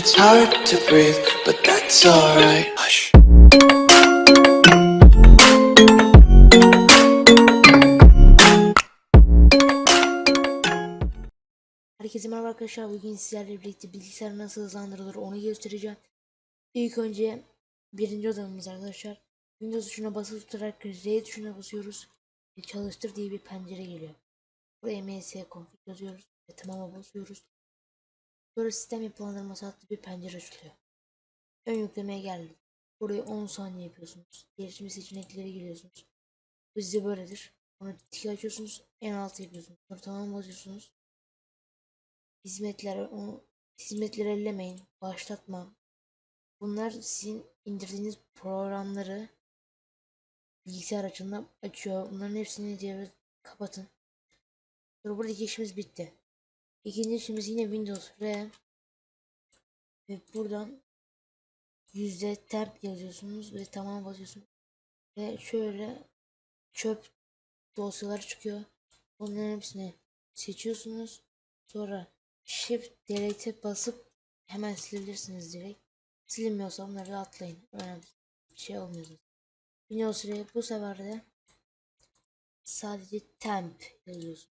It's hard to breathe, but that's alright. Hush. Herkese merhaba arkadaşlar. Bugün sizlerle birlikte bilgisayar nasıl hızlandırılır onu göstereceğim. İlk önce birinci odamız arkadaşlar. Windows tuşuna basılı tutarak R tuşuna basıyoruz. Ve çalıştır diye bir pencere geliyor. Buraya ms config yazıyoruz ve tamama basıyoruz. Sonra sistem yapılandırması adlı bir pencere açılıyor. Ön yüklemeye geldi. Burayı 10 saniye yapıyorsunuz. Gelişme seçenekleri giriyorsunuz. Bu size böyledir. Sonra tiki açıyorsunuz. En altı yapıyorsunuz. Sonra tamam basıyorsunuz. Hizmetler, o hizmetleri ellemeyin. Başlatma. Bunlar sizin indirdiğiniz programları bilgisayar açığından açıyor. Bunların hepsini devre kapatın. Sonra buradaki işimiz bitti. İkinci işimiz yine Windows R ve buradan yüzde temp yazıyorsunuz ve tamam basıyorsunuz. Ve şöyle çöp dosyalar çıkıyor. Onların hepsini seçiyorsunuz. Sonra Shift Delete'e basıp hemen silebilirsiniz direkt. Silinmiyorsa bunları da atlayın. Önemli bir şey olmuyor. Windows bu sefer de sadece temp yazıyorsunuz.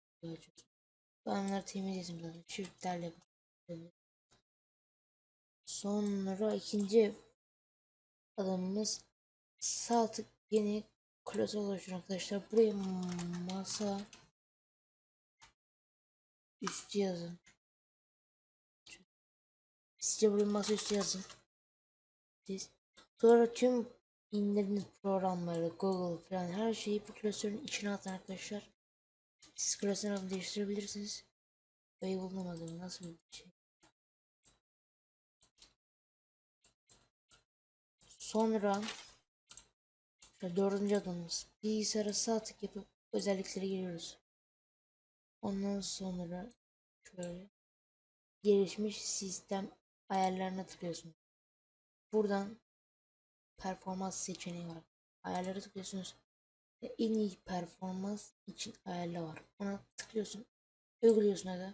Ben bunları temizledim zaten. Shift'lerle. Sonra ikinci adımımız sağ tık yeni klasör oluşturun arkadaşlar. Buraya masa üstü yazın. Sizce buraya masaüstü yazın. Siz. Sonra tüm indirdiğiniz programları, Google falan her şeyi bu klasörün içine atın arkadaşlar. Siz klasör adını değiştirebilirsiniz. Böyle bulunamadım. Nasıl bir şey? Sonra dördüncü adımımız bilgisayara sağ tık yapıp özelliklere giriyoruz. Ondan sonra şöyle gelişmiş sistem ayarlarına tıklıyorsunuz. Buradan performans seçeneği var. Ayarlara tıklıyorsunuz. Ve en iyi performans için ayarla var. Ona tıklıyorsun. Uyguluyorsun aga.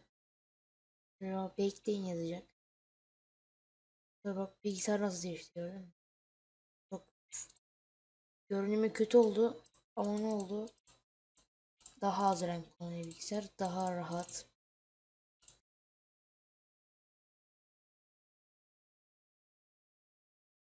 Sonra bekleyin yazacak. Sonra bak bilgisayar nasıl değişti gördün mü? Çok görünümü kötü oldu ama ne oldu? Daha az renk kullanıyor bilgisayar. Daha rahat.